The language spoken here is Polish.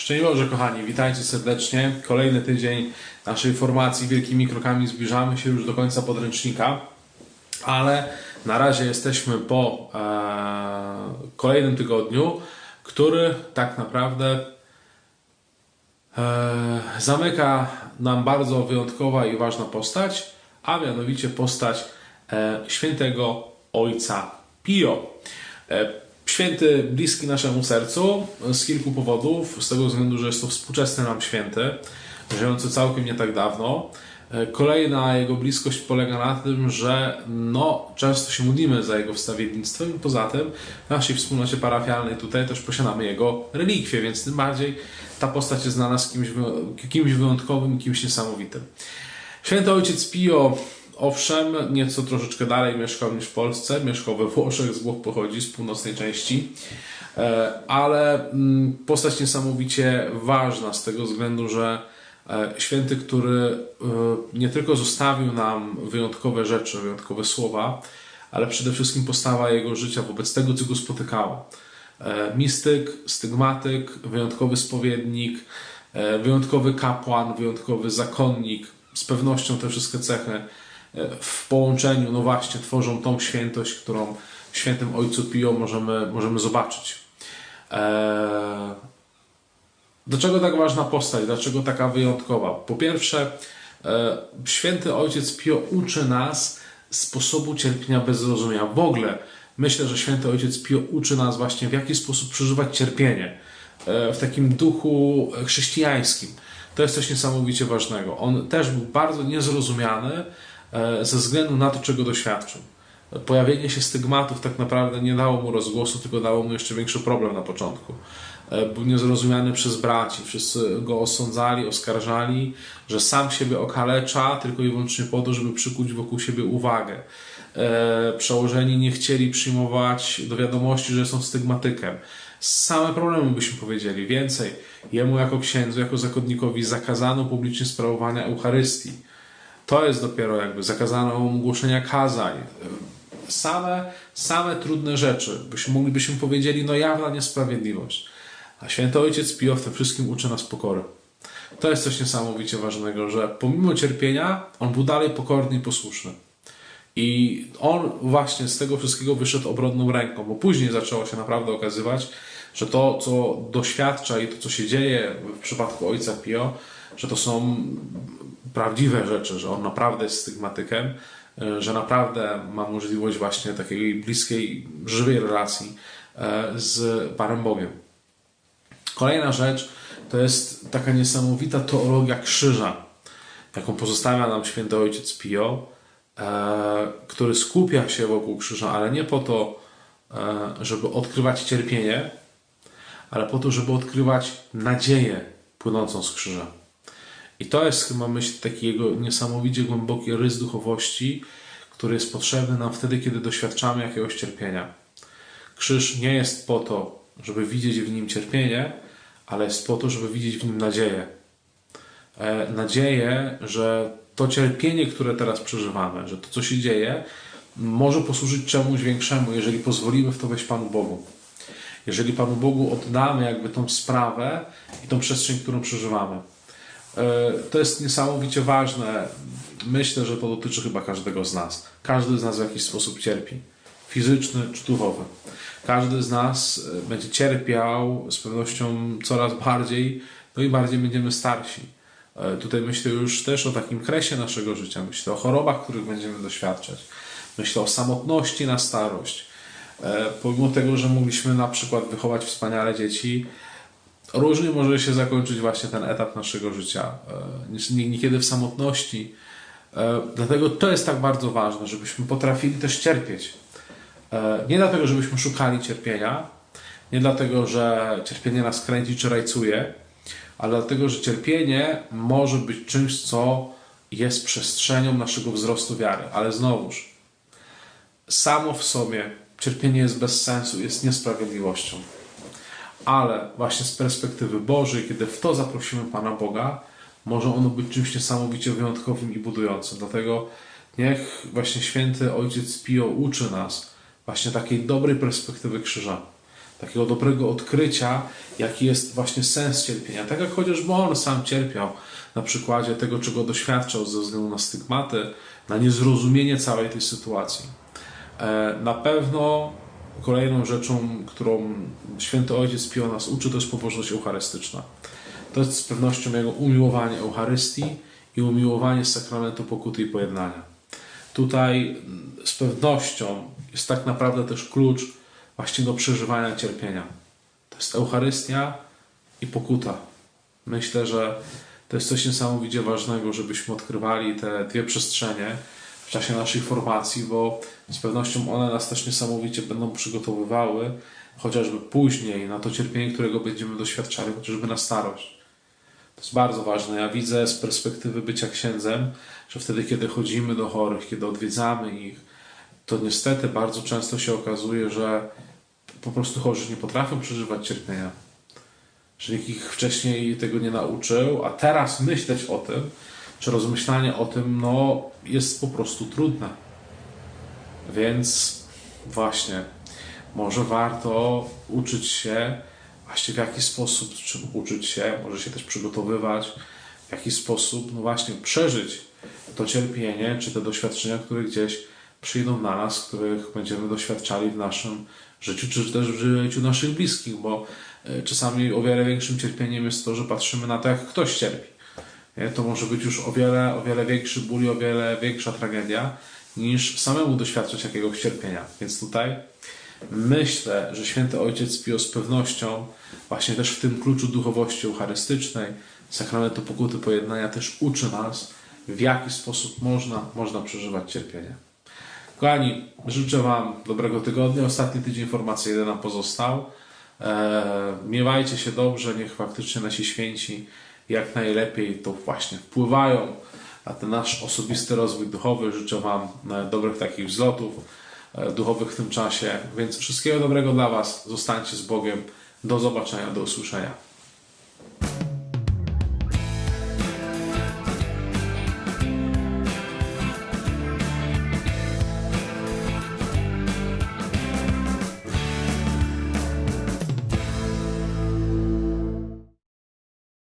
Szczęść Boże, kochani, witajcie serdecznie. Kolejny tydzień naszej formacji wielkimi krokami zbliżamy się już do końca podręcznika, ale na razie jesteśmy po e, kolejnym tygodniu, który tak naprawdę e, zamyka nam bardzo wyjątkowa i ważna postać, a mianowicie postać e, świętego ojca Pio. E, Święty bliski naszemu sercu z kilku powodów, z tego względu, że jest to współczesny nam święty, żyjący całkiem nie tak dawno. E, Kolejna jego bliskość polega na tym, że no, często się modlimy za jego wstawiennictwem poza tym w naszej wspólnocie parafialnej tutaj też posiadamy jego relikwie, więc tym bardziej ta postać jest dla nas kimś, kimś wyjątkowym, kimś niesamowitym. Święty ojciec Pio, owszem, nieco troszeczkę dalej mieszkał niż w Polsce, mieszkał we Włoszech, z Włoch pochodzi, z północnej części, E, ale mm, postać niesamowicie ważna z tego względu, że e, święty, który e, nie tylko zostawił nam wyjątkowe rzeczy, wyjątkowe słowa, ale przede wszystkim postawa jego życia wobec tego, co go spotykało. Mistyk, stygmatyk, wyjątkowy spowiednik, wyjątkowy kapłan, wyjątkowy zakonnik. Z pewnością te wszystkie cechy w połączeniu, no właśnie, tworzą tą świętość, którą w świętym Ojcu Pio możemy, możemy zobaczyć. Eee, Dlaczego tak ważna postać? Dlaczego taka wyjątkowa? Po pierwsze, e, święty Ojciec Pio uczy nas sposobu cierpienia bez zrozumienia. W ogóle myślę, że święty Ojciec Pio uczy nas właśnie w jaki sposób przeżywać cierpienie e, w takim duchu chrześcijańskim. To jest coś niesamowicie ważnego. On też był bardzo niezrozumiany e, ze względu na to, czego doświadczył. Pojawienie się stygmatów tak naprawdę nie dało mu rozgłosu, tylko dało mu jeszcze większy problem na początku. E, Był niezrozumiany przez braci, wszyscy go osądzali, oskarżali, że sam siebie okalecza tylko i wyłącznie po to, żeby przykuć wokół siebie uwagę. E, Przełożeni nie chcieli przyjmować do wiadomości, że są stygmatykiem. Same problemy byśmy powiedzieli. Więcej, jemu jako księdzu, jako zakonnikowi zakazano publicznie sprawowania Eucharystii. To jest dopiero jakby zakazano głoszenia kazań. Same, same trudne rzeczy. Byśmy moglibyśmy powiedzieli, no jawna niesprawiedliwość. A święty ojciec Pio w tym wszystkim uczy nas pokory. To jest coś niesamowicie ważnego, że pomimo cierpienia, on był dalej pokorny i posłuszny. I on właśnie z tego wszystkiego wyszedł obronną ręką, bo później zaczęło się naprawdę okazywać, że to, co doświadcza i to, co się dzieje w przypadku ojca Pio, że to są prawdziwe rzeczy, że on naprawdę jest stygmatykiem, e, że naprawdę ma możliwość właśnie takiej bliskiej, żywej relacji e, z Panem Bogiem. Kolejna rzecz to jest taka niesamowita teologia krzyża, jaką pozostawia nam święty ojciec Pio, e, który skupia się wokół krzyża, ale nie po to, żeby odkrywać cierpienie, ale po to, żeby odkrywać nadzieję płynącą z krzyża. I to jest chyba, myślę, taki niesamowicie głęboki rys duchowości, który jest potrzebny nam wtedy, kiedy doświadczamy jakiegoś cierpienia. Krzyż nie jest po to, żeby widzieć w nim cierpienie, ale jest po to, żeby widzieć w nim nadzieję. E, nadzieję, że to cierpienie, które teraz przeżywamy, że to, co się dzieje, może posłużyć czemuś większemu, jeżeli pozwolimy w to wejść Panu Bogu. Jeżeli Panu Bogu oddamy jakby tą sprawę i tą przestrzeń, którą przeżywamy. E, To jest niesamowicie ważne. Myślę, że to dotyczy chyba każdego z nas. Każdy z nas w jakiś sposób cierpi. Fizyczny czy duchowy. Każdy z nas e, będzie cierpiał z pewnością coraz bardziej, no i bardziej będziemy starsi. E, Tutaj myślę już też o takim kresie naszego życia. Myślę o chorobach, których będziemy doświadczać. Myślę o samotności na starość. Pomimo tego, że mogliśmy na przykład wychować wspaniale dzieci, różnie może się zakończyć właśnie ten etap naszego życia. E, nie- Niekiedy w samotności. E, Dlatego to jest tak bardzo ważne, żebyśmy potrafili też cierpieć. E, Nie dlatego, żebyśmy szukali cierpienia, nie dlatego, że cierpienie nas kręci czy rajcuje, ale dlatego, że cierpienie może być czymś, co jest przestrzenią naszego wzrostu wiary. Ale znowuż, samo w sobie cierpienie jest bez sensu, jest niesprawiedliwością. Ale właśnie z perspektywy Bożej, kiedy w to zaprosimy Pana Boga, może ono być czymś niesamowicie wyjątkowym i budującym. Dlatego niech właśnie święty Ojciec Pio uczy nas właśnie takiej dobrej perspektywy krzyża. takiego dobrego odkrycia, jaki jest właśnie sens cierpienia. Tak jak chociażby on sam cierpiał na przykładzie tego, czego doświadczał ze względu na stygmaty, na niezrozumienie całej tej sytuacji. E, Na pewno kolejną rzeczą, którą święty Ojciec Pio nas uczy, to jest pobożność eucharystyczna. To jest z pewnością jego umiłowanie Eucharystii i umiłowanie sakramentu pokuty i pojednania. Tutaj z pewnością jest tak naprawdę też klucz właśnie do przeżywania cierpienia. To jest Eucharystia i pokuta. Myślę, że to jest coś niesamowicie ważnego, żebyśmy odkrywali te dwie przestrzenie w czasie naszej formacji, bo z pewnością one nas też niesamowicie będą przygotowywały, chociażby później na to cierpienie, którego będziemy doświadczali, chociażby na starość. To jest bardzo ważne. Ja widzę z perspektywy bycia księdzem, że wtedy, kiedy chodzimy do chorych, kiedy odwiedzamy ich, to niestety bardzo często się okazuje, że po prostu chorzy nie potrafią przeżywać cierpienia. Że nikt ich wcześniej tego nie nauczył, a teraz myśleć o tym, czy rozmyślanie o tym, no, jest po prostu trudne. Więc właśnie, może warto uczyć się właśnie w jaki sposób, czym uczyć się, może się też przygotowywać, w jaki sposób, no właśnie, przeżyć to cierpienie, czy te doświadczenia, które gdzieś przyjdą na nas, których będziemy doświadczali w naszym życiu, czy też w życiu naszych bliskich, bo e, czasami o wiele większym cierpieniem jest to, że patrzymy na to, jak ktoś cierpi. Nie? To może być już o wiele, o wiele większy ból i o wiele większa tragedia, niż samemu doświadczać jakiegoś cierpienia. Więc tutaj myślę, że święty Ojciec Pio z pewnością właśnie też w tym kluczu duchowości eucharystycznej, sakramentu pokuty pojednania też uczy nas, w jaki sposób można, można przeżywać cierpienie. Kochani, życzę Wam dobrego tygodnia. Ostatni tydzień formacyjny nam pozostał. Eee, miewajcie się dobrze, niech faktycznie nasi święci jak najlepiej to właśnie wpływają na ten nasz osobisty rozwój duchowy. Życzę Wam e, dobrych takich wzlotów e, duchowych w tym czasie. Więc wszystkiego dobrego dla Was. Zostańcie z Bogiem. Do zobaczenia, do usłyszenia.